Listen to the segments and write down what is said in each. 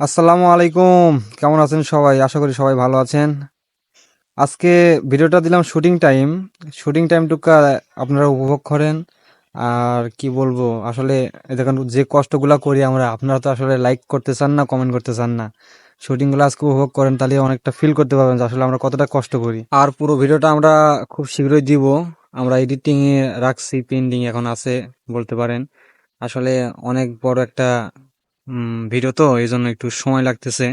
আসসালামু আলাইকুম। কেমন আছেন সবাই? আশা করি সবাই ভালো আছেন। আজকে ভিডিওটা দিলাম শুটিং টাইম। শুটিং টাইমটুকু আপনারা উপভোগ করেন। আর কি বলব, আসলে দেখেন, যে কষ্টগুলো করি আমরা, আপনারা তো আসলে লাইক করতে চান না কমেন্ট করতে চান না। শুটিংগুলো আজকে উপভোগ করেন, তাহলে অনেকটা ফিল করতে পারবেন যে আসলে আমরা কতটা কষ্ট করি। আর পুরো ভিডিওটা আমরা খুব শীঘ্রই দিব। আমরা এডিটিং এ রাখছি পেন্ডিং এখন আছে বলতে পারেন। আসলে অনেক বড় একটা ভিডিও তো এই জন্য একটু সময় লাগতেছে।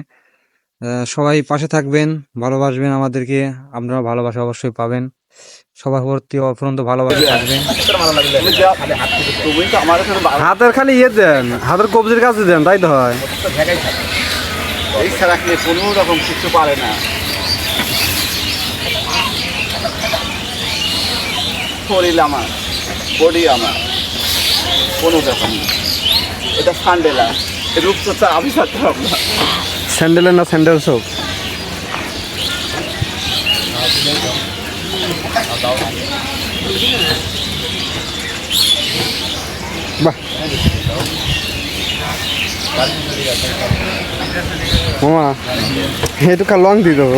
আহ, সবাই পাশে থাকবেন ভালোবাসবেন আমাদেরকে আপনারা ভালোবাসা অবশ্যই পাবেন। সবার প্রতি অফুরন্ত ভালোবাসা থাকবেন। হাতের খালি ইয়ে দেন হাতের কবজির কাছে দেন তাই তো হয়। এই ছাড়া কোনো রকম কিছু পারে না শরীর আমার বডি আমার কোনো ব্যাপার না। এটা ফান্ডেলা রূপচর্চা আমি হবে না। স্যান্ডেলের না স্যান্ডেল বাহ। মামা একটু খা লং দিয়ে দেবো।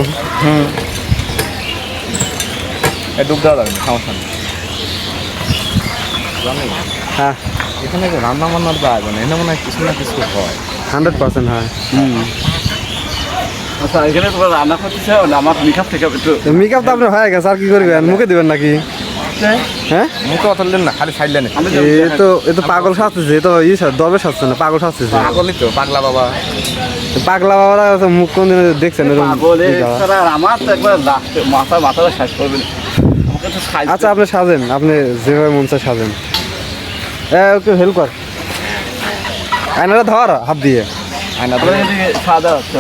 এ ডুব দেওয়া সমস্যা নেই। হ্যাঁ। এখানে যে রান্না বান্নার দায় মানে এখানে মনে হয় কিছু না কিছু হয়। হান্ড্রেড পার্সেন্ট হয়। আচ্ছা এখানে তোমরা রান্না করতেছে আমার মেকআপ থেকে একটু মেকআপ তো আপনার হয়ে গেছে আর কি করবেন? মুখে দিবেন নাকি? হ্যাঁ? মুখে অতলেন না খালি সাইডলেন এ তো এ তো পাগল সাজতেছে তো ই দবে সাজছে না পাগল সাজতেছে। পাগলই তো পাগলা বাবা। পাগলা বাবারা তো মুখ কোন দেখছেন আমার তো একবার মাথা মাথাটা শেষ করবে না আমাকে তো সাইজ আচ্ছা আপনি সাজেন আপনি যেভাবে মন চায় সাজেন। এ ওকে হেল্প কর। আয়নাটা ধর হাত দিয়ে। আয়না সাদা হচ্ছে।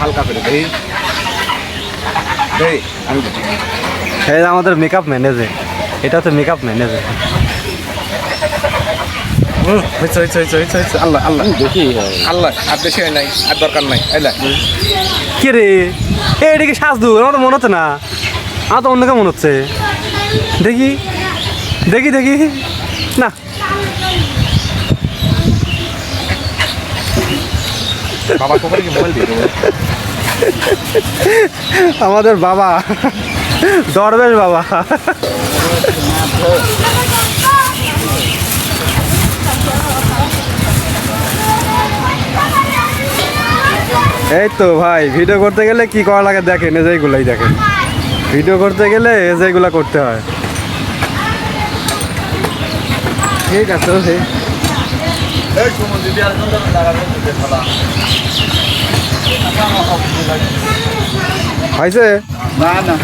হালকা করে। এই আমাদের মেকআপ ম্যানেজে এটা হচ্ছে মেকআপ ম্যানেজে আল্লাহ আল্লাহ। দেখি। আল্লাহ আর বেশি হয় নাই আর দরকার নাই। এলা কে রে? আমার তো মনে হচ্ছে না। আমার তো অন্যকে মনে হচ্ছে। দেখি। দেখি দেখি। না। বাবা কি মোবাইল দিয়ে আমাদের বাবা দরবেশ বাবা। এই তো ভাই ভিডিও করতে গেলে কি করা লাগে দেখেন এইগুলাই দেখেন। ভিডিও করতে গেলে এই যে করতে হয়। ঠিক আছে ওকে। হয়েছে? না না।